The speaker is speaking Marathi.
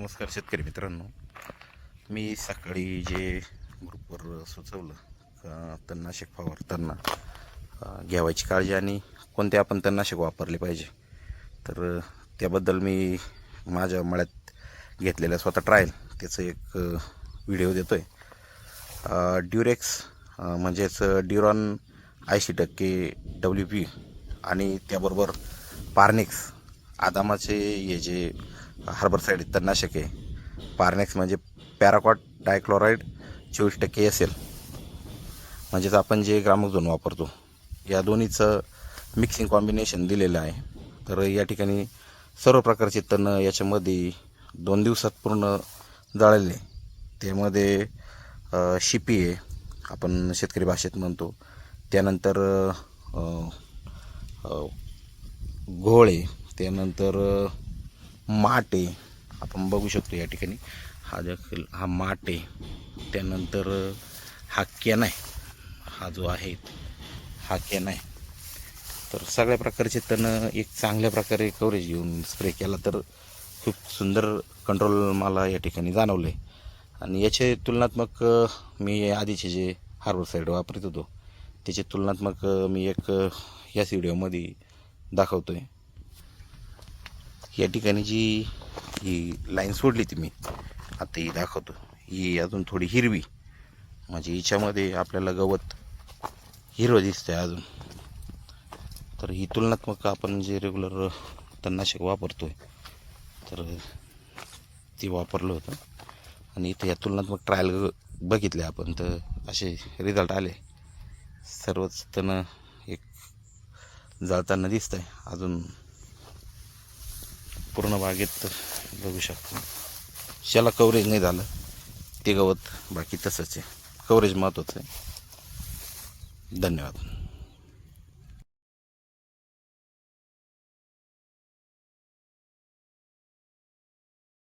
नमस्कार शेतकरी मित्रांनो. मी सकाळी जे ग्रुपवर सुचवलं का तणनाशक फवारताना घ्यावायची काळजी आणि कोणते आपण तणनाशक वापरले पाहिजे तर त्याबद्दल मी माझ्या मळ्यात घेतलेल्या स्वतः ट्रायल त्याचं एक व्हिडिओ देतो आहे ड्युरेक्स म्हणजेच ड्युरॉन ऐंशी टक्के डब्ल्यू पी आणि त्याबरोबर पार्निक्स आदामाचे हे जे हार्बर साईड तणनाशक आहे. म्हणजे पॅराकॉट डायक्लोराईड चोवीस टक्के असेल. म्हणजेच आपण जे ग्रामोझोन वापरतो या दोन्हीचं मिक्सिंग कॉम्बिनेशन दिलेलं आहे. तर या ठिकाणी सर्व प्रकारचे तण याच्यामध्ये दोन दिवसात पूर्ण जाळले. त्यामध्ये शिपी आहे आपण शेतकरी भाषेत म्हणतो. त्यानंतर घोळे त्यानंतर माट. आहे आपण बघू शकतो या ठिकाणी. हा देखील हा माट. आहे त्यानंतर हा कॅन आहे. हा जो आहे हा कॅन आहे. तर सगळ्या प्रकारचे तण एक चांगल्या प्रकारे कव्हरेज घेऊन स्प्रे केला तर खूप सुंदर कंट्रोल मला या ठिकाणी जाणवलं. आहे आणि याचे तुलनात्मक मी आधीचे जे हार्बर साईड वापरत होतो त्याचे तुलनात्मक मी एक याच व्हिडिओमध्ये दाखवतो आहे या ठिकाणी जी ही लाईन सोडली ती मी आता ही दाखवतो. ही अजून थोडी हिरवी म्हणजे हिच्यामध्ये आपल्याला गवत हिरवं दिसतंय अजून. तर ही तुलनात्मक आपण जे रेग्युलर तणनाशक वापरतो आहे तर ती वापरलं होतं. आणि इथे या तुलनात्मक ट्रायल बघितले आपण तर असे रिझल्ट आले. सर्वच तण एक जळताना दिसत आहे अजून पूर्ण बागेत बघू शकतो. शाला कव्हरेज नाही झालं ते गवत बाकी तसंच आहे. कव्हरेज महत्त्वाचं आहे. धन्यवाद.